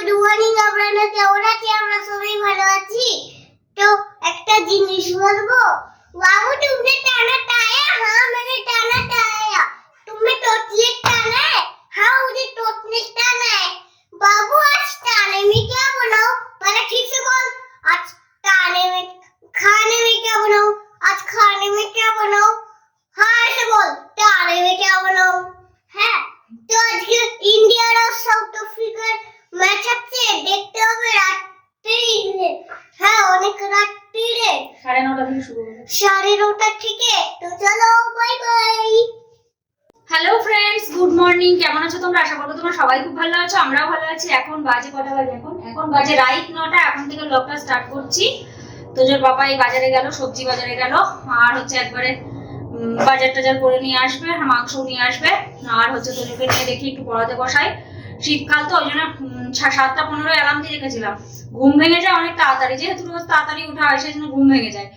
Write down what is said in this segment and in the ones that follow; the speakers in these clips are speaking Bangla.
গুড মর্নিং আপনারা কেমন আছি আমরা সবাই ভালো আছি তো একটা জিনিস বলবো বাবু तुमने टाना टाया हाँ मैंने टाना टाया तुमने टोटली टाना है हाँ मुझे टोटली टाना है बाबू आज टाने में क्या बनाओ पहले ठीक से बोल आज टाने में खाने में क्या बनाओ आज खाने में क्या बनाओ हाँ ऐसे बोल टाने में क्या बनाओ হ্যাঁ তো আজকে ইন্ডিয়ার আর সাউথ আফ্রিকার ম্যাচ আছে দেখতে হবে রাত্রি। হ্যাঁ অনেক রাত্রি রে। সাড়ে নটা থেকে শুরু হবে। সাড়ে নটা থেকে তো চলো bye bye hello friends good morning কেমন আছো তোমরা? আশা করব তোমরা সবাই খুব ভালো আছো আমরাও ভালো আছি। এখন বাজে কটা বাজে এখন? এখন বাজে রাইট নটা এখন থেকে ব্লগটা স্টার্ট করছি। তো জোর বাবা এই বাজারে গেল সবজি বাজারে গেল আর হচ্ছে একবারে বাজার টাজার করে নিয়ে আসবে মাংস নিয়ে আসবে আর হচ্ছে তোদেরকে নিয়ে দেখি একটু পড়াতে বসাই। শীতকাল তো ওই জন্য সাতটা পনেরো অ্যালার্ম দিয়ে রেখেছিলাম। ঘুম ভেঙে যায় অনেক তাড়াতাড়ি, যেহেতু রোজ তাড়াতাড়ি উঠা হয়, সেই জন্য ঘুম ভেঙে যায়।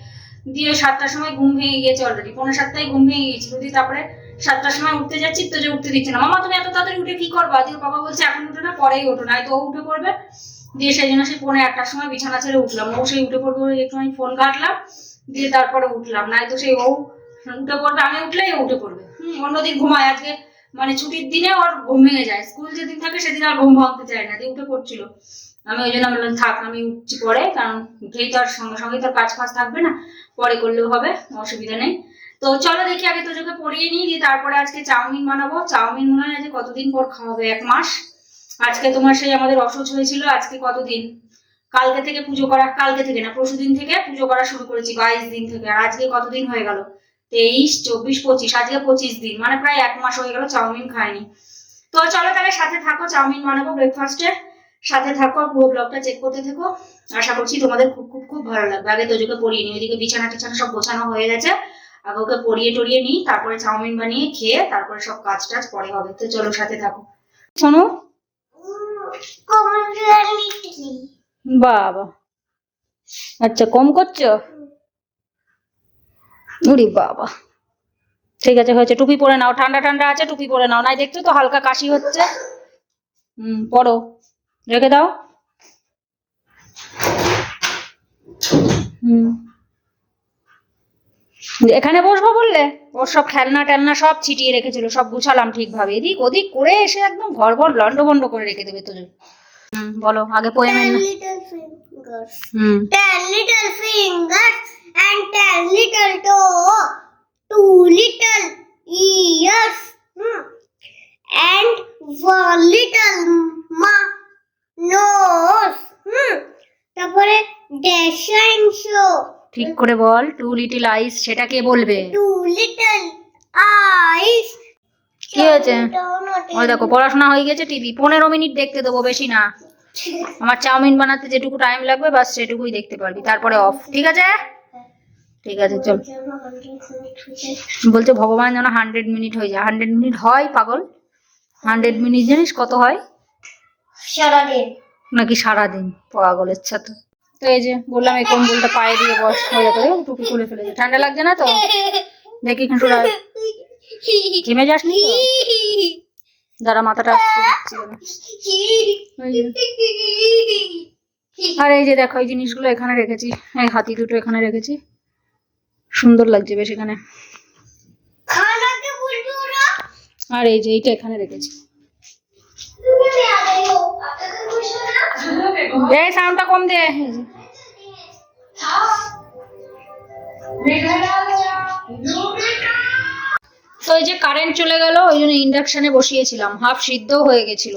দিয়ে সাতটার সময় ঘুম ভেঙে গিয়েছে অলরেডি পনেরো সাতটায় ঘুম ভেঙে গিয়েছিল। দিয়ে তারপরে সাতটার সময় উঠতে যাচ্ছি, তো যে উঠতে দিচ্ছে না। মামা, তুমি এত তাড়াতাড়ি উঠে কি করবা? দিয়ে বাবা বলছে, এখন উঠে না, পরেই ওঠো। না তো ও উঠে পড়বে। দিয়ে সেই জন্য সেই পনেরো একটার সময় বিছানা ছেড়ে উঠলাম। ও সেই উঠে পড়বে একটু আমি ফোন ঘাটলাম। দিয়ে তারপরে উঠলাম। নাই তো সেই ও উঠে পড়বে, আমি উঠলেই উঠে পড়বে। হম, অন্যদিন ঘুমায়। আজকে মানে ছুটির দিনে ওর ঘুম ভেঙে যায়। স্কুল যেদিন থাকে সেদিন আর ঘুম ভাঙতে চায় না। দিয়ে উঠে পড়ছিল। আমি ওই জন্য বললাম, থাক, আমি উঠছি পরে, কারণ উঠেই তো আর সঙ্গে সঙ্গে তো কাজ ফাজ থাকবে না। পরে করলেও হবে, অসুবিধা নেই। তো চলো দেখি আগে তোজোকে পরিয়ে নিই, দিয়ে তারপরে আজকে চাউমিন বানাবো। চাউমিন মনে হয় যে কতদিন পর খাওয়াবে এক মাস। আজকে তোমার সেই আমাদের অসুচ হয়েছিল আজকে কতদিন? কালকে থেকে পুজো করা, কালকে থেকে না পরশু দিন থেকে পুজো করা শুরু করেছি, বাইশ দিন থেকে। আজকে কতদিন হয়ে গেল? তেইশ চব্বিশ পঁচিশ আজকে পঁচিশ দিন মানে প্রায় এক মাস হয়ে গেল চাউমিন খাইনি। তো চলো তাহলে সাথে থাকো চাউমিন বানাবো ব্রেকফাস্টে সাথে থাকো আর পুরো ব্লগটা চেক করতে থেকো। আশা করছি তোমাদের খুব খুব খুব ভালো লাগবে। আগে তোজোকে পরিয়ে নিই ওইদিকে বিছানা টিছানা সব গোছানো হয়ে গেছে। আগে ওকে পরিয়ে টরিয়ে নিই তারপরে চাউমিন বানিয়ে খেয়ে তারপরে সব কাজ টাজ পরে হবে। তো চলো সাথে থাকো। শোনো। বাবা। আচ্ছা কম করছ? উরি বাবা। ঠিক আছে হয়েছে। টুপি পরে নাও। ঠান্ডা ঠান্ডা আছে টুপি পরে নাও। নাই দেখছ তো হালকা কাশি হচ্ছে? হুম পরো। রেখে দাও। হুম। এখানে বসবো বললে? ওর সব খেলনা টেলনা সব ছিটিয়ে রেখেছিল সব গুছালাম ঠিকভাবে। এদিক ওদিক করে এসে একদম ঘর ঘর লন্ড বন্ড করে রেখে দেবে তো হুম বলো আগে পোয়েমের hmm. And ten little toe two little ears hmm, and one little ma nose hmm. তারপরে dash and show ঠিক করে বল টু লিটিল আইস সেটা কে বলবে? টু little আইস কি হয়েছে? ওই দেখো পড়াশোনা হয়ে গেছে টিভি পনেরো মিনিট দেখতে দেবো বেশি না। আমার চাউমিন বানাতে যেটুকু টাইম লাগবে বাস সেটুকুই দেখতে পারবি তারপরে অফ ঠিক আছে? ঠিক আছে চল। বলছে ভগবান যেন হান্ড্রেড মিনিট হয়ে যায়। হান্ড্রেড মিনিট হয় পাগল? হান্ড্রেড মিনিট জানিস কত হয়? সারাদিন। নাকি সারাদিন? পাগলের ছাত্র তো এই যে বললাম এই কম্বলটা পায়ে দিয়ে বস হয়ে যাবে। টুপি খুলে ফেলেছে। ঠান্ডা লাগছে না তো? দেখি রা- ঘেমে যাস নি তো? দাঁড়া মাথাটা আর এই যে দেখো এই জিনিসগুলো এখানে রেখেছি। এই হাতি দুটো এখানে রেখেছি। সুন্দর লাগছে বেশ এখানে। আর এই যে এইটা এখানে রেখেছি। এই সাউন্ডটা কম দে। তো এই যে কারেন্ট চলে গেল ওই জন্য ইন্ডাকশনে বসিয়েছিলাম। হাফ সিদ্ধ হয়ে গেছিল।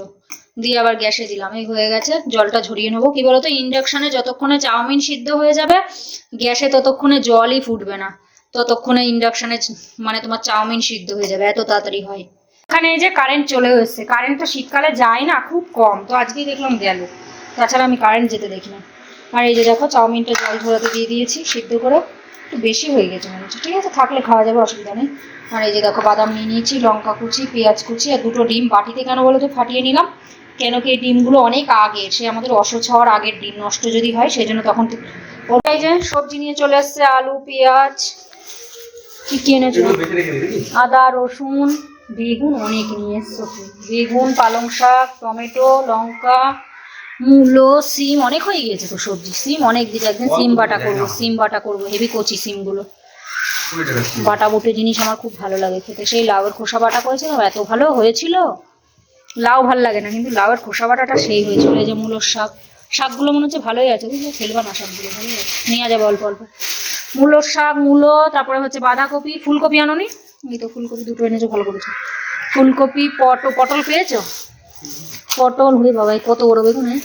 দিয়ে আবার গ্যাসে দিলাম। এই হয়ে গেছে, জলটা ঝরিয়ে নেব। কি বলতো, ইন্ডাকশনে যতক্ষণে চাউমিন সিদ্ধ হয়ে যাবে, গ্যাসে ততক্ষণে জলই ফুটবে না। ততক্ষণে ইন্ডাকশনে মানে তোমার চাউমিন সিদ্ধ হয়ে যাবে, এত তাড়াতাড়ি হয়। এখানে এই যে কারেন্ট চলে এসেছে কারেন্ট তো শীতকালে যায় না, খুব কম। তো আজকেই দেখলাম গেল। তাছাড়া আমি কারেন্ট যেতে দেখি না। আর এই যে দেখো, চাউমিনটা জল ঝরাতে দিয়ে দিয়েছি, সিদ্ধ করে। একটু বেশি হয়ে গেছে মনে হচ্ছে। ঠিক আছে, থাকলে খাওয়া যাবে, অসুবিধা নেই। আর এই যে দেখো, বাদাম নিয়ে নিয়েছি, লঙ্কা কুচি, পেঁয়াজ কুচি আর দুটো ডিম। বাটিতে কেন বলো তো, ফাটিয়ে নিলাম। কেন কি এই ডিমগুলো অনেক আগের সে আমাদের অসহ্য হওয়ার আগের ডিম নষ্ট যদি হয় সেই জন্য তখন ওটাই যে সবজি নিয়ে চলে এসছে আলু পেঁয়াজ। কি কি এনেছো? আদা রসুন বেগুন অনেক নিয়ে এসছো বেগুন পালং শাক টমেটো লঙ্কা মূলো সিম অনেক হয়ে গিয়েছে তো সবজি। সিম অনেক দিকে একদিন সিম বাটা করব সিম বাটা করব হেভি কচি সিমগুলো। বাটা বুটে জিনিস আমার খুব ভালো লাগে খেতে। সেই লাউয়ের খোসা বাটা করেছিলাম এত ভালো হয়েছিল। লাউ ভালো লাগে না কিন্তু লাউয়ের খোসা বাটাটা সেই হয়েছিল এই যে মূলোর শাক। শাকগুলো মনে হচ্ছে ভালোই আছে বুঝলি? ফেলবা না শাকগুলো ভালোই আছে। নেওয়া যাবে অল্প অল্প। মূলোর শাক মূলো তারপরে হচ্ছে বাঁধাকপি ফুলকপি আনোনি? এই তো ফুলকপি দুটো এনেছো ভালো করেছ। ফুলকপি পটল পটল পেয়েছ? পটল হুড়ে বাবা কত বড় বেগুনে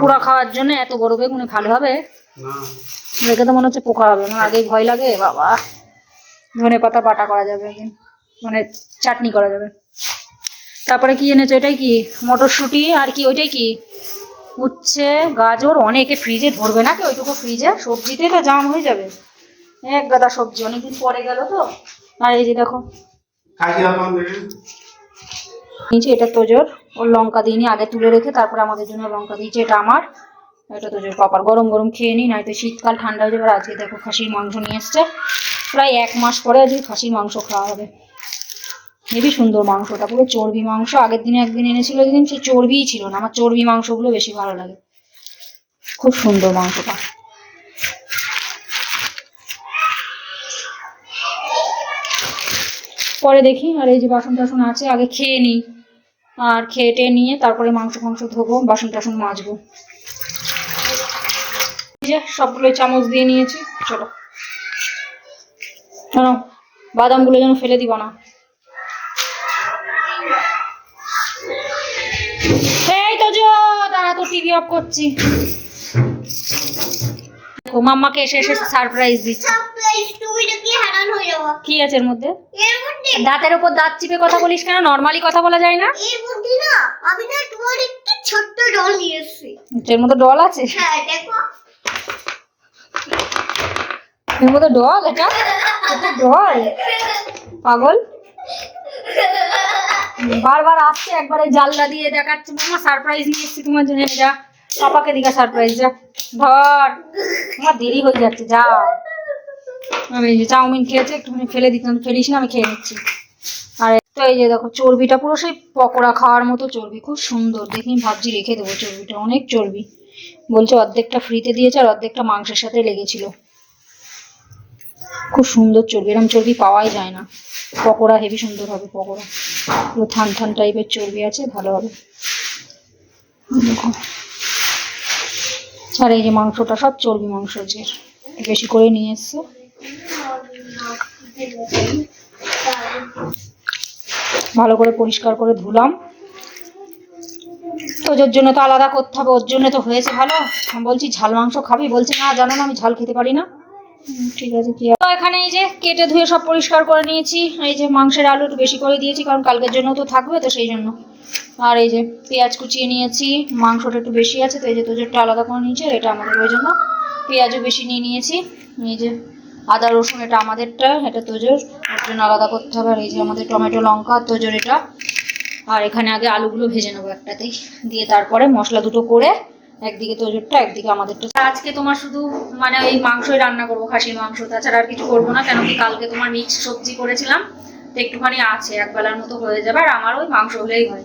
পুরা খাওয়ার জন্য এত বড় বেগুনে ভালো হবে? দেখে তো মনে হচ্ছে পোকা হবে আমার আগেই ভয় লাগে বাবা। ধনে পাতা বাটা করা যাবে মানে চাটনি করা যাবে। তারপরে কি এনেছো? এটাই কি? মটরশুঁটি? আর কি? ওইটাই কি? উচ্ছে গাজর অনেকে ফ্রিজে ধরবে নাকি? ওইটুকু ফ্রিজে সবজিতে তো জাম হয়ে যাবে। এক গাদা সবজি। অনেকদিন পরে গেল তো। আর এই যে দেখো। নিচে এটা তোজোর। ওর লঙ্কা দিইনি আগে তুলে রেখে তারপরে আমাদের জন্য লঙ্কা দিয়েছে। এটা আমার। এটা তোজোর পাপার। গরম গরম খেয়ে নিই নয়তো শীতকাল ঠান্ডা হয়ে যাবে। আজকে দেখো খাসির মাংস নিয়ে এসছে। প্রায় এক মাস পরে আজকে খাসির মাংস খাওয়া হবে। হেবি সুন্দর মাংসটা। পুরো চর্বি মাংস আগের দিনে একদিন এনেছিল, যেদিন সে চর্বিই ছিল না। আমার চর্বি মাংসগুলো বেশি ভালো লাগে। খুব সুন্দর মাংসটা। পরে দেখি, আর এই যে বাসন টাসন আছে, আগে খেয়ে নিই। আর খেয়ে টেয়ে নিয়ে তারপরে মাংস ফাংস ধোবো, বাসন টাসন মাজবো। সবগুলো চামচ দিয়ে নিয়েছি, চলো। বাদামগুলো যেন ফেলে দিব না। এই তো যো দাঁড়া তো টিভি অফ করছি। দেখো মাম্মাকে এসে এসে সারপ্রাইজ দিচ্ছে। কি আছে এর মধ্যে? দাঁতের উপর দাঁত চিপে কথা বলিস কেন? নর্মালি কথা বলা যায় না? এর মধ্যে আমি না তোমার একটু ছোট্ট ডল এর আছে? হ্যাঁ দেখো। এর মধ্যে ডল এটা? ডল পাগল? বারবার আসছে, একবারে জানলা দিয়ে দেখাচ্ছে। মামা সারপ্রাইজ নিয়ে এসেছি তোমার জন্য যা পাপাকে দিকে সারপ্রাইজ যা। ধর, আমার দেরি হয়ে যাচ্ছে, যা। আমি চাউমিন খেয়েছে, একটুখানি ফেলে দিতাম। ফেলিস না, আমি খেয়ে নিচ্ছি। আর তো এই যে দেখো, চর্বিটা পুরো সেই পকোড়া খাওয়ার মতো চর্বি। খুব সুন্দর। দেখি, ভাবছি রেখে দেবো চর্বিটা। অনেক চর্বি। বলছে অর্ধেকটা ফ্রিতে দিয়েছে আর অর্ধেকটা মাংসের সাথে লেগেছিল। খুব সুন্দর চর্বি এরকম চর্বি পাওয়াই যায় না। পকোড়া হেভি সুন্দর হবে পকোড়া। পুরো থান থান টাইপের চর্বি আছে, ভালো হবে। আর এই যে মাংসটা, সব চর্বি মাংস যে বেশি করে নিয়ে এসছে। ভালো করে পরিষ্কার করে ধুলাম। তো ওর জন্য তো আলাদা করতে হবে, ওর জন্য তো হয়েছে ভালো। আমি বলছি, ঝাল মাংস খাবি? বলছে, না, জানো না, আমি ঝাল খেতে পারি না। ঠিক আছে, কি তো এখানে এই যে কেটে ধুয়ে সব পরিষ্কার করে নিয়েছি। এই যে মাংসের আলু একটু বেশি করে দিয়েছি, কারণ কালকের জন্য তো থাকবে তো সেই জন্য। আর এই যে পেঁয়াজ কুচিয়ে নিয়েছি, মাংসটা একটু বেশি আছে, তো এই যে তোজোরটা আলাদা করে নিয়েছি, আর এটা আমাদের ওই জন্য পেঁয়াজও বেশি নিয়ে নিয়েছি। এই যে আদা, রসুন, এটা আমাদেরটা, এটা তোজোর, ওর জন্য আলাদা করতে হবে। আর এই যে আমাদের টমেটো, লঙ্কা, তোজোর এটা। আর এখানে আগে আলুগুলো ভেজে নেব একটাতেই। দিয়ে তারপরে মশলা দুটো করে একদিকে তোজোরটা একদিকে আমাদেরটা। আজকে তোমার শুধু মানে ওই মাংসই রান্না করব, খাসির মাংস, তাছাড়া আর কিছু করব না কেন কি কালকে তোমার মিক্স সবজি করেছিলাম, তো একটুখানি আছে এক বেলার মতো হয়ে যাবে, আর আমার ওই মাংস হলেই হয়।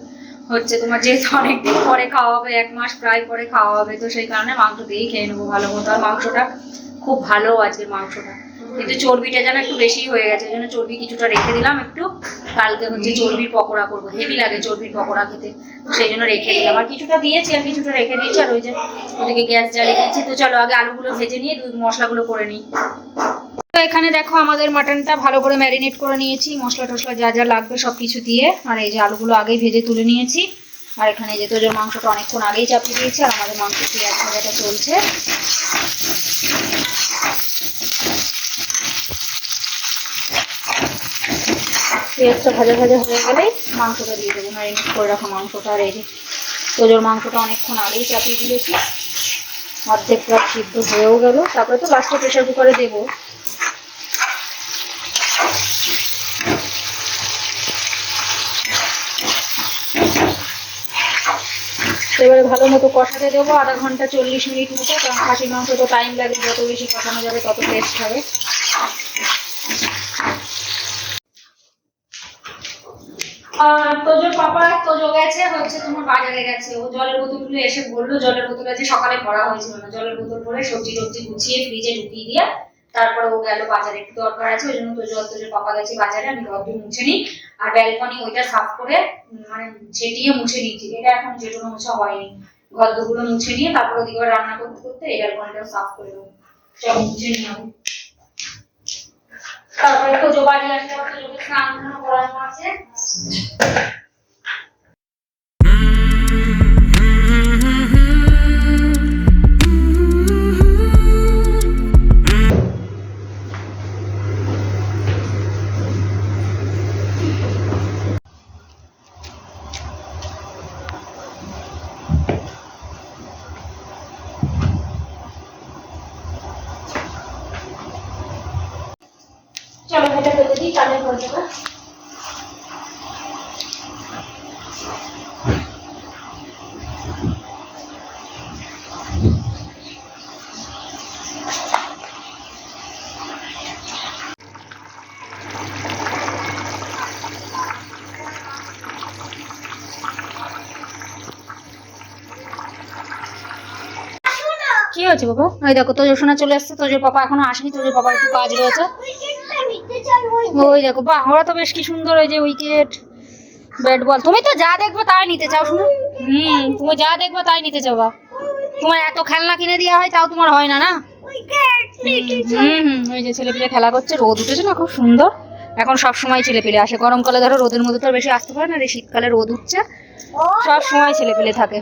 হচ্ছে তোমার যেহেতু অনেকদিন পরে খাওয়া হবে, এক মাস প্রায় পরে খাওয়া হবে, তো সেই কারণে মাংস দিয়েই খেয়ে নেব ভালো মতো। আর মাংসটা খুব ভালো আজকের মাংসটা। কিন্তু চর্বিটা যেন একটু বেশি হয়ে গেছে জন্য চর্বি কিছুটা রেখে দিলাম একটু। কালকে হচ্ছে চর্বির পকোড়া করব হেভি লাগে চর্বির পকোড়া খেতে সেই জন্য রেখে দিলাম। আর কিছুটা দিয়েছি আর কিছুটা রেখে দিয়েছি আর ওই যে ওদিকে গ্যাস জ্বালিয়ে দিয়েছি। তো চলো আগে আলুগুলো ভেজে নিয়ে দুধ মশলাগুলো করে নিই। তো এখানে দেখো আমাদের মাটনটা ভালো করে ম্যারিনেট করে নিয়েছি মশলা টশলা যা যা লাগবে সব কিছু দিয়ে। আর এই যে আলুগুলো আগেই ভেজে তুলে নিয়েছি। আর এখানে যে তোজোর মাংসটা অনেকক্ষণ আগেই চাপিয়ে দিয়েছি আর আমাদের মাংস পেঁয়াজ ভাজাটা চলছে। পেঁয়াজটা ভাজা ভাজা হয়ে গেলে মাংসটা দিয়ে দেবো। ম্যারিনেট করে রাখা মাংসটা আর তোজোর মাংসটা অনেকক্ষণ আগেই চাপিয়ে দিয়েছি। অর্ধেক প্রায় সিদ্ধ হয়েও গেল। তারপরে তো লাস্টে প্রেশার কুকারে দেবো। এবারে ভালো মতো কষাতে দেবো, আধা ঘণ্টা চল্লিশ মিনিট মতো, কারণ খাসির মাংস তো টাইম লাগে, যত বেশি কষানো যাবে তত টেস্ট হবে। তোজোর পাপা তোজো গেছে, হচ্ছে তোমার বাজারে গেছে। ও জলের বোতলগুলো এসে বলল, জলের বোতল আছে, সকালে ভরা হয়েছিল না। জলের বোতল ভরে সবজি টবজি গুছিয়ে ফ্রিজে ঢুকিয়ে দিয়ে তারপরে ও গেল বাজারে, একটু দরকার আছে, ওই জন্য আর তোজোর পাপা গেছে বাজারে, আমি ঘর মুছে নিই। আর ব্যালকনি ওইটা সাফ করে মানে ছেটিয়ে মুছে নিচ্ছি এটা এখন যেটুকু মুছা হয়নি। গদ্দগুলো মুছে নিয়ে তারপর ওদিকে রান্না করতে করতে এই ব্যালকনিটাও সাফ করে দেবো। সব মুছে নিয়ে আমি। তারপরে তোজো বাড়ি আসলে আবার তোজোকে স্নান করানো আছে। ফেলে দিই কি হয়েছে বাবা? ওই দেখো তোজো শোনা চলে আসছে তোজোর পাপা এখনও আসেনি তোজোর পাপার একটু কাজ রয়েছে। ওই দেখো, বাহ, ওরা তো বেশ কি সুন্দর ওই যে উইকেট ব্যাট বল তুমি তো যা দেখবে তাই নিতে চাও, শুনো। হুম, তুমি যা দেখবে তাই নিতে চাও বা তোমার এত খেলনা কিনে দেওয়া হয়, তাও তোমার হয় না না? হুম হুম ওই যে ছেলে পেলে খেলা করছে, রোদ উঠেছে না, খুব সুন্দর। এখন সব সময় ছেলে পেলে আসে। গরমকালে ধরো রোদের মধ্যে তো বেশি আসতে পারে না এই শীতকালে রোদ উঠছে। সব সময় ছেলে পেলে থাকে।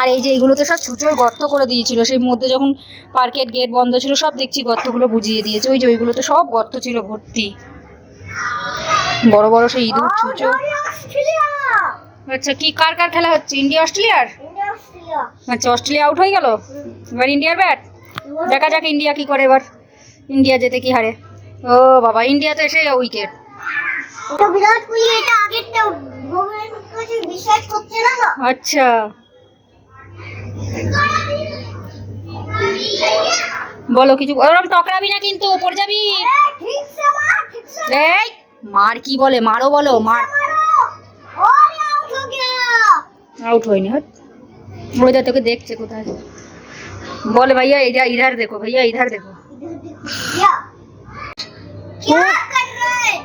আর এই যে এইগুলোতে সব ছুচোর গর্ত করে দিয়েছিল সেই মধ্যে যখন পার্কের গেট বন্ধ ছিল সব দেখছি গর্তগুলো বুঝিয়ে দিয়েছে। ওই যে ওইগুলোতে সব গর্ত ছিল ভর্তি। বড় বড় সেই ইঁদুর ছুচো আচ্ছা কি কার কার খেলা হচ্ছে? ইন্ডিয়া অস্ট্রেলিয়ার? আচ্ছা অস্ট্রেলিয়া আউট হয়ে গেল? এবার ইন্ডিয়ার ব্যাট দেখা যাক ইন্ডিয়া কি করে এবার। ইন্ডিয়া যেতে কি হারে? ও বাবা ইন্ডিয়া তো এসে উইকেট বিরাট কোহলি এটা আগেরটা। বিশ্বাস করছে না না আচ্ছা। বলো কিছু ওরকম টকরাবি না কিন্তু পড়ে যাবি ঠিক সে মার ঠিক সে এই মার কি বলে মারো বলো মার মারো और आउट हो गया আউট হয়নি হট ওইটা তোকে দেখছে কোথায় বলে ভাইয়া ইধর ইধার দেখো ভাইয়া ইধার দেখো या क्या कर रहा है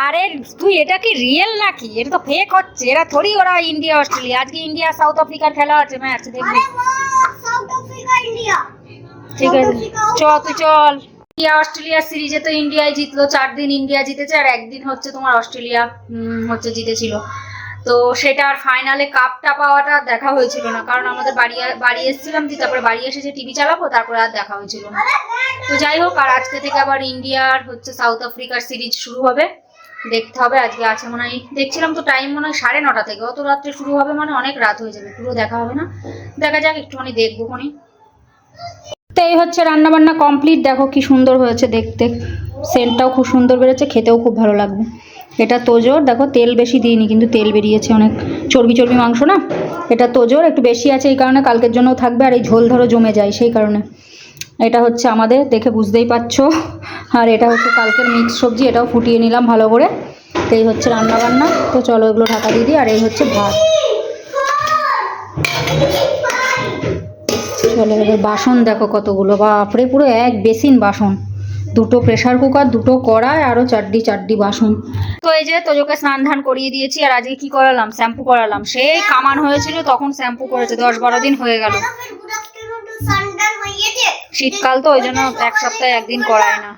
আরে তুই এটা কি রিয়েল নাকি? এটা তো ফেক হচ্ছে। এরা থোড়ি ওরা ইন্ডিয়া অস্ট্রেলিয়া আজকে ইন্ডিয়া সাউথ আফ্রিকার খেলা আছে ম্যাচ দেখবি। ঠিক আছে। চল তুই চল। ইন্ডিয়া অস্ট্রেলিয়া সিরিজে তো ইন্ডিয়ায় জিতলো। চার দিন ইন্ডিয়া জিতেছে আর একদিন হচ্ছে তোমার অস্ট্রেলিয়া হচ্ছে জিতেছিল। তো সেটা আর ফাইনালে কাপটা পাওয়াটা দেখা হয়েছিল না। কারণ আমাদের বাড়ি বাড়ি এসেছিলাম যে তারপরে বাড়ি এসে যে টিভি চালাবো তারপরে আর দেখা হয়েছিল না। তো যাই হোক আর আজকে থেকে আবার ইন্ডিয়ার হচ্ছে সাউথ আফ্রিকার সিরিজ শুরু হবে। দেখতে হবে, আজকে আছে মনে হয়, দেখছিলাম তো টাইম মনে হয় সাড়ে নটা থেকে, অত রাত্রে শুরু হবে মানে অনেক রাত হয়ে যাবে, পুরো দেখা হবে না। দেখা যাক, একটুখানি দেখব খনি। তো এই হচ্ছে রান্নাবান্না কমপ্লিট দেখো কি সুন্দর হয়েছে দেখতে। সেন্টটাও খুব সুন্দর বেরোচ্ছে, খেতেও খুব ভালো লাগবে। এটা তোজোর, দেখো তেল বেশি দিইনি, কিন্তু তেল বেরিয়েছে অনেক। চর্বি চর্বি মাংস না? এটা তোজোর, একটু বেশি আছে এই কারণে, কালকের জন্যও থাকবে, আর এই ঝোল ধরো জমে যায়, সেই কারণে। এটা হচ্ছে আমাদের, দেখে বুঝতেই পারছ। আর এটা হচ্ছে কালকের মিক্স সবজি, এটাও ফুটিয়ে নিলাম ভালো করে। তো এই হচ্ছে রান্না বান্না তো চলো এগুলো ঢাকা দিয়ে দিই, আর এই হচ্ছে ভাত। চলো এবার বাসন দেখো কতগুলো। বাপরে, পুরো এক বেসিন বাসন। দুটো প্রেসার কুকার দুটো কড়াই আরও চারটি চারটি বাসন। তো এই যে তোজোকে স্নান ধান করিয়ে দিয়েছি, আর আজকে কি করালাম? শ্যাম্পু করালাম। সেই কামান হয়েছিল, তখন শ্যাম্পু করেছে, দশ বারো দিন হয়ে গেল। শীতকাল তো ওই জন্য এক সপ্তাহে একদিন করায় না।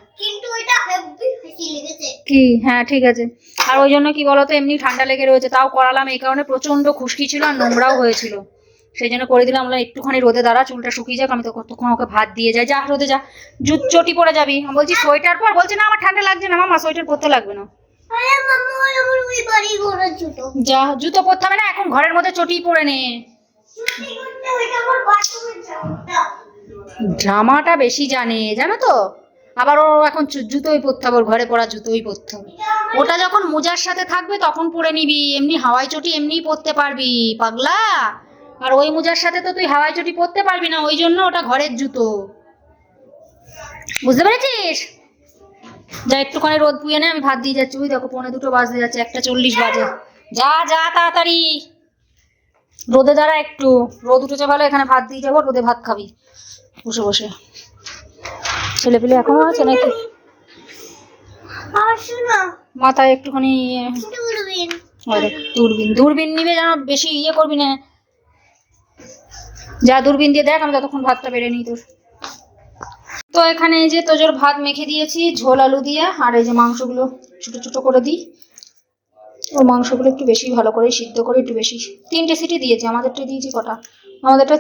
কি? হ্যাঁ ঠিক আছে। আর ওই জন্য কি বলতো এমনি ঠান্ডা লেগে রয়েছে তাও করালাম। এই কারণে প্রচণ্ড খুশকি ছিল আর নোংরাও হয়েছিল। সেই জন্য করে দিলাম আমরা একটুখানি রোদে দাঁড়া চুলটা শুকিয়ে যাক আমি তো কতক্ষণ ওকে ভাত দিয়ে যাই। যা রোদে যা। জুত চটি পরে যাবি। আমি বলছি সোয়েটার পর? বলছে না আমার ঠান্ডা লাগছে না মামা সোয়েটার পরতে লাগবে না। যা জুতো পরতে হবে না এখন ঘরের মধ্যে চটি পরে নে। ড্রামাটা বেশি জানে, জানো তো? আবার ও এখন জুতোই পরতে হবে ঘরে পরা জুতোই পরতে হবে। ওটা যখন মোজার সাথে থাকবে, তখন পরে নিবি। এমনি হাওয়াই চটি এমনিই পরতে পারবি, পাগলা। আর ওই মোজার সাথে তো তুই হাওয়াই চটি পরতে পারবি না, ওই জন্য ওটা ঘরের জুতো। বুঝতে পেরেছিস? যা একটুখানি রোদ পুয়ে নে, আমি ভাত দিয়ে যাচ্ছি। ওই দেখো, পৌনে দুটো বাজতে যাচ্ছে, একটা চল্লিশ বাজে। যা যা, তাড়াতাড়ি। রোদে দাঁড়া একটু। রোদ উঠেছে ভালো, এখানে ভাত দিয়ে যাব, রোদে ভাত খাবি। বসে বসে। ছেলে পেলে এখনও আছে নাকি? মাথায় একটুখানি ইয়ে, দূরবীন। দূরবীন। দূরবীন নিবে যেন বেশি ইয়ে করবি না। যা দূরবীন দিয়ে দেখ আমি ততক্ষণ ভাতটা বেড়ে নিই তোর। তো এখানে এই যে তোজোর ভাত মেখে দিয়েছি ঝোল আলু দিয়ে আর এই যে মাংসগুলো ছোট ছোট করে দিই। ও মাংসগুলো একটু বেশি ভালো করে সিদ্ধ করে একটু বেশি। তিনটে সিটি দিয়েছি আমাদেরটা দিয়েছি কটা? আমাদেরটা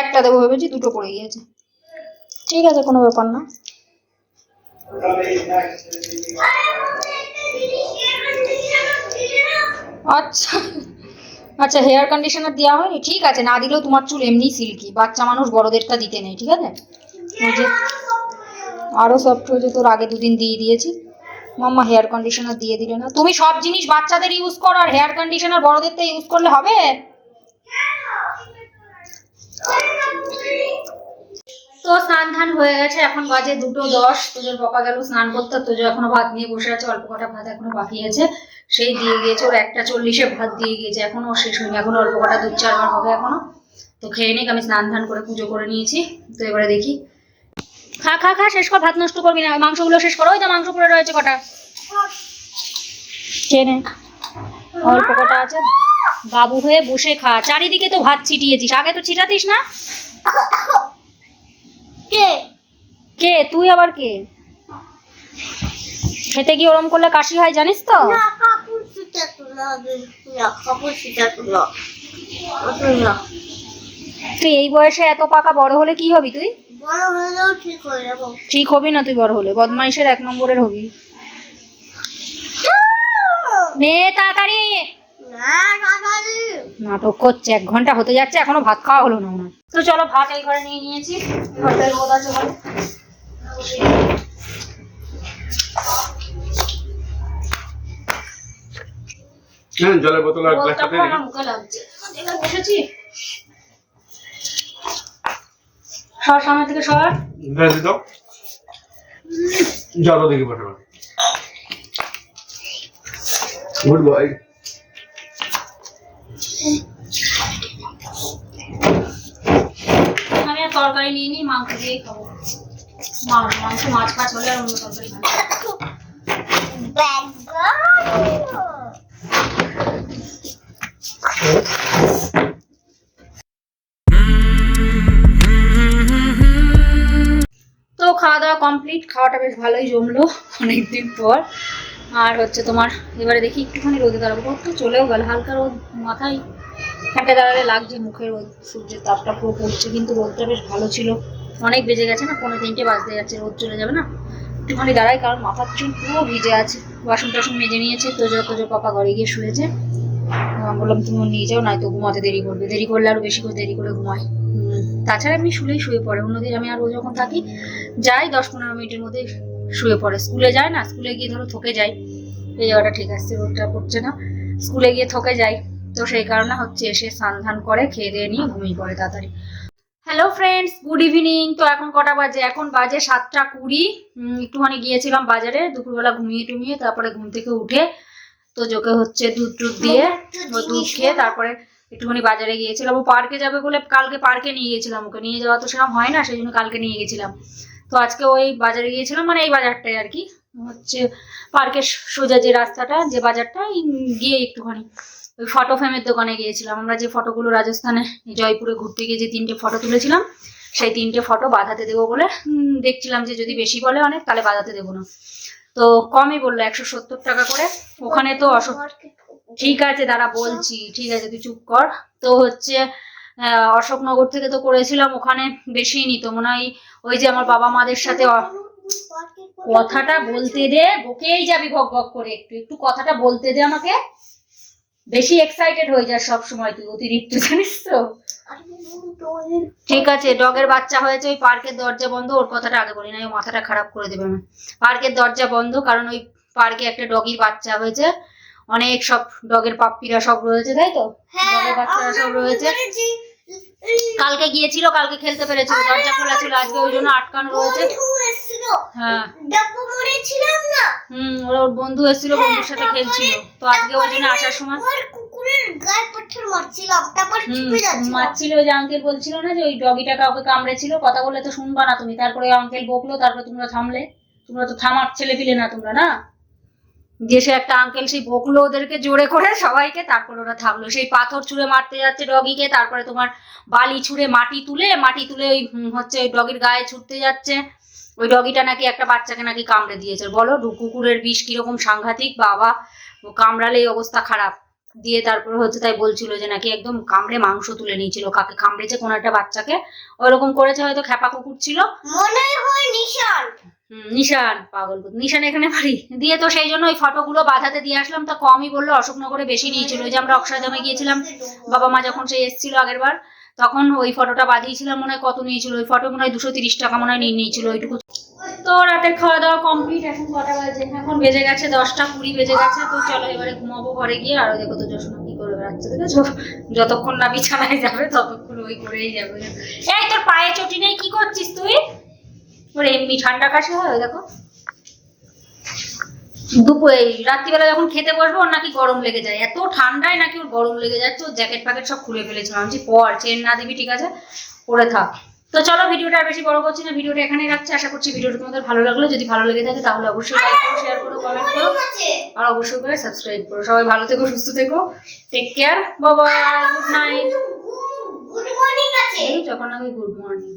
একটা দেবো ভেবেছি দুটো পড়ে গিয়েছে। ঠিক আছে, কোনো ব্যাপার না। আচ্ছা আচ্ছা হেয়ার কন্ডিশনার দেওয়া হয়নি? ঠিক আছে, না দিলেও তোমার চুল এমনি সিল্কি বাচ্চা মানুষ বড়দেরটা দিতে নেই, ঠিক আছে? যে আরও সফট হয়েছে তোর আগে দুদিন দিয়ে দিয়েছি। মাম্মা হেয়ার কন্ডিশনার দিয়ে দিলে না। তুমি সব জিনিস বাচ্চাদের ইউজ করো, আর হেয়ার কন্ডিশনার বড়দেরটা ইউজ করলে হবে? স্নান ধান হয়ে গেছে, এখন বাজে দুটো দশ। তোজোর পাপা গেল স্নান করতে তোজো এখনও ভাত নিয়ে বসে আছে, অল্প কটা ভাত এখনও বাকি আছে। সেই দিয়ে গিয়েছে, ওর একটা চল্লিশে ভাত দিয়ে গিয়েছে, এখনও শেষ হয়নি, এখন অল্প কটা দু চারবার হবে এখনও। তো খেয়ে নিক, আমি স্নান ধান করে পুজো করে নিয়েছি। তো এবারে দেখি। খা খা খা, শেষ কর, ভাত নষ্ট করবি না মাংসগুলো শেষ করো, ওই তো মাংস পড়ে রয়েছে কটা। খেয়ে অল্প কটা আছে। বাবু হয়ে বসে খা, চারিদিকে তো ভাত ছিটিয়েছিস, আগে তো ছিটাতিস না? কে? কে? তুই আবার কে? খেতে গিয়ে ওরম করলে কাশি হয় জানিস তো? তুই এই বয়সে এত পাকা বড় হলে কি হবি তুই? ঠিক হয়ে যাব। ঠিক হবি না তুই বড় হলে? বদমাইশের এক নম্বরের হবি। নে তাড়াতাড়ি! নাটক করছে এক ঘণ্টা হতে যাচ্ছে এখনও ভাত খাওয়া হলো না ওনার তো চলো ভাত এই ঘরে নিয়ে নিয়েছি ঘরটায় রোদ আছে বলে। হ্যাঁ জলের বোতল আর গ্লাস রোদটা সাথে মুখে লাগছে। বসেছি। সর সামনে থেকে সর। দাও। জলও দেখি বসে গুড বয়। আমি আর তরকারি নিয়ে নিই, মাংস দিয়েই খাব। মাংস মাছ ফাছ হলে আর অন্য তরকারি তো খাওয়া দাওয়া কমপ্লিট খাওয়াটা বেশ ভালোই জমলো অনেকদিন পর। আর হচ্ছে তোমার, এবারে দেখি একটুখানি রোদে দাঁড়াবো। রোদ তো চলেও গেল, হালকা রোদ, মাথায় হাঁটে দাঁড়ালে লাগছে মুখে রোদ, সূর্যের তাপটা পুরো পড়ছে, কিন্তু রোদটা বেশ ভালো ছিল। অনেক বেজে গেছে না পনেরো তিনটে বাজতে যাচ্ছে, রোদ চলে যাবে না? একটুখানি দাঁড়াই, কারণ মাথার চুল পুরো ভিজে আছে। বাসন টাসন মেজে নিয়েছে তোজো তোজো পাপা ঘরে গিয়ে শুয়েছে। বললাম, তুমি নিয়ে যাও, নয়তো ঘুমাতে দেরি করবে। দেরি করলে আরও বেশি করে দেরি করে ঘুমায়। তাছাড়া এমনি শুলেই শুয়ে পড়ে। অন্যদিন আমি আর ও যখন থাকি, যাই দশ পনেরো মিনিটের মধ্যে শুয়ে পড়ে। স্কুলে যায় না স্কুলে গিয়ে ধরো থকে যায় এই জায়গাটা ঠিক আছে রোদটা পড়ছে না। স্কুলে গিয়ে থকে যায় তো সেই কারণে হচ্ছে এসে স্নান ধান করে খেয়ে দিয়ে নিয়ে ঘুমিয়ে পড়ে তাড়াতাড়ি। হ্যালো ফ্রেন্ডস গুড ইভিনিং তো এখন কটা বাজে? এখন বাজে সাতটা কুড়ি। একটুখানি গিয়েছিলাম বাজারে দুপুরবেলা ঘুমিয়ে টুমিয়ে তারপরে ঘুম থেকে উঠে তো যোকে হচ্ছে দুধ টুধ দিয়ে দুধ খেয়ে তারপরে একটুখানি বাজারে গিয়েছিলাম। ও পার্কে যাবে বলে কালকে পার্কে নিয়ে গেছিলাম ওকে। নিয়ে যাওয়া তো সেরকম হয় না সেই জন্য কালকে নিয়ে গেছিলাম তো আজকে ওই বাজারে গিয়েছিলাম মানে এই বাজারটাই আর কি। হচ্ছে পার্কের সোজা যে রাস্তাটা যে বাজারটা গিয়ে একটুখানি ওই ফটো ফ্রেমের দোকানে গিয়েছিলাম। আমরা যে ফটোগুলো রাজস্থানে জয়পুরে ঘুরতে গিয়ে যে তিনটে ফটো তুলেছিলাম সেই তিনটে ফটো বাঁধাতে দেবো বলে দেখছিলাম যে যদি বেশি বলে অনেক তাহলে বাঁধাতে দেবো না। তো কমই বলল একশো সত্তর টাকা করে। ওখানে তো অশোক ঠিক আছে দাঁড়া বলছি ঠিক আছে তুই চুপ কর। তো হচ্ছে অশোকনগর থেকে তো করেছিলাম, ওখানে বেশি নিত। মনে হয় ওই যে আমার বাবা মাদের সাথে কথাটা বলতে দে, বকেই যাবি ভক ভক করে একটু। একটু কথাটা বলতে দে আমাকে। বেশি এক্সাইটেড হয়ে যাস সব সময় তুই, অতিরিক্ত, জানিস তো? ঠিক আছে, ডগের বাচ্চা হয়েছে, ওই পার্কের দরজা বন্ধ, ওর কথাটা আগে বলি না মাথাটা খারাপ করে দেবে আমার পার্কের দরজা বন্ধ, কারণ ওই পার্কে একটা ডগির বাচ্চা হয়েছে। অনেক সব ডগের পাপ্পিরা সব রয়েছে তাই তো? ডগের বাচ্চারা সব রয়েছে। কালকে গিয়েছিল কালকে খেলতে পেরেছিল দরজা খোলা ছিল আজকে ওই জন্য আটকানো রয়েছে। হ্যাঁ। না? হুম ওর ওর বন্ধু এসেছিল বন্ধুর সাথে খেলছিল। তো আজকে ওই জন্য আসার সময় কুকুরের গায়ে পাথর মারছিলাম তারপর হুম চুপে যাচ্ছিল। মারছিল ওই যে আঙ্কেল বলছিল না যে ওই ডগিটা কাউকে কামড়েছিল কথা বললে তো শুনবা না তুমি। তারপরে আঙ্কেল বকলো তারপরে তোমরা থামলে। তোমরা তো থামার ছেলে পিলে না তোমরা না? যে সে একটা আঙ্কেল সেই বকলো ওদেরকে জোরে করে সবাইকে, তারপর ওরা থামলো। সেই পাথর ছুঁড়ে মারতে যাচ্ছে ডগিকে তারপরে তোমার বালি ছুঁড়ে মাটি তুলে মাটি তুলে ওই হচ্ছে ওই ডগির গায়ে ছুটতে যাচ্ছে। ওই ডগিটা নাকি একটা বাচ্চাকে নাকি কামড়ে দিয়েছে। বলো কুকুরের বিষ কীরকম সাংঘাতিক? বাবা কামড়ালে এই অবস্থা খারাপ। দিয়ে তারপরে হচ্ছে তাই বলছিল যে নাকি একদম কামড়ে মাংস তুলে নিয়েছিল। কাকে কামড়েছে কোনো একটা বাচ্চাকে? ওরকম করেছে হয়তো খ্যাপা কুকুর ছিল। মনে হয় নিশান। নিশান, পাগল নিশান এখানে বাড়ি। দিয়ে তো সেই জন্য ওই ফটোগুলো বাধাতে দিয়ে আসলাম। তা কমই বলল অশোকনগরে বেশি নিয়েছিল। ওই যে আমরা অক্ষয়ধামে গিয়েছিলাম, বাবা মা যখন সে এসেছিল আগের বার তখন ওই ফটোটা বাদিয়েছিলাম মনে হয় কত নিয়েছিল। ওই ফটো মনে হয় দুশো তিরিশ টাকা মনে হয় নিয়ে নিয়েছিল ওইটুকু। তো রাতের খাওয়া দাওয়া কমপ্লিট এখন কটা বাজে? এখন বেজে গেছে দশটা কুড়ি, বেজে গেছে। তো চলো এবারে ঘুমাবো ঘরে গিয়ে। আর দেখো তো যশোনা কি করে বেড়াচ্ছে, দেখেছ? যতক্ষণ না বিছানায় যাবে, ততক্ষণ ওই করেই যাবে। এই তোর পায়ে চটি নেই, কি করছিস তুই? ওর এমনি ঠান্ডা কাশি হয় দেখো। দুপুর রাত্রিবেলা যখন খেতে বসবো ওর নাকি গরম লেগে যায়। এত ঠান্ডায় নাকি ওর গরম লেগে যাচ্ছে ওর জ্যাকেট প্যাকেট সব খুলে ফেলেছিলাম। আমি পর চেন না দিবি ঠিক আছে? পরে থাক। তো চলো ভিডিওটা আর বেশি বড় করছি না ভিডিওটা এখানেই রাখছি। আশা করছি ভিডিওটা তোমাদের ভালো লাগল। যদি ভালো লেগে থাকে তাহলে অবশ্যই লাইক করো শেয়ার করো কমেন্ট করো। আর অবশ্যই করে সাবস্ক্রাইব করো। সবাই ভালো থেকো সুস্থ থেকো। টেক কেয়ার বাবা গুড নাইট গুড মর্নিং আছে। যখন আমি গুড মর্নিং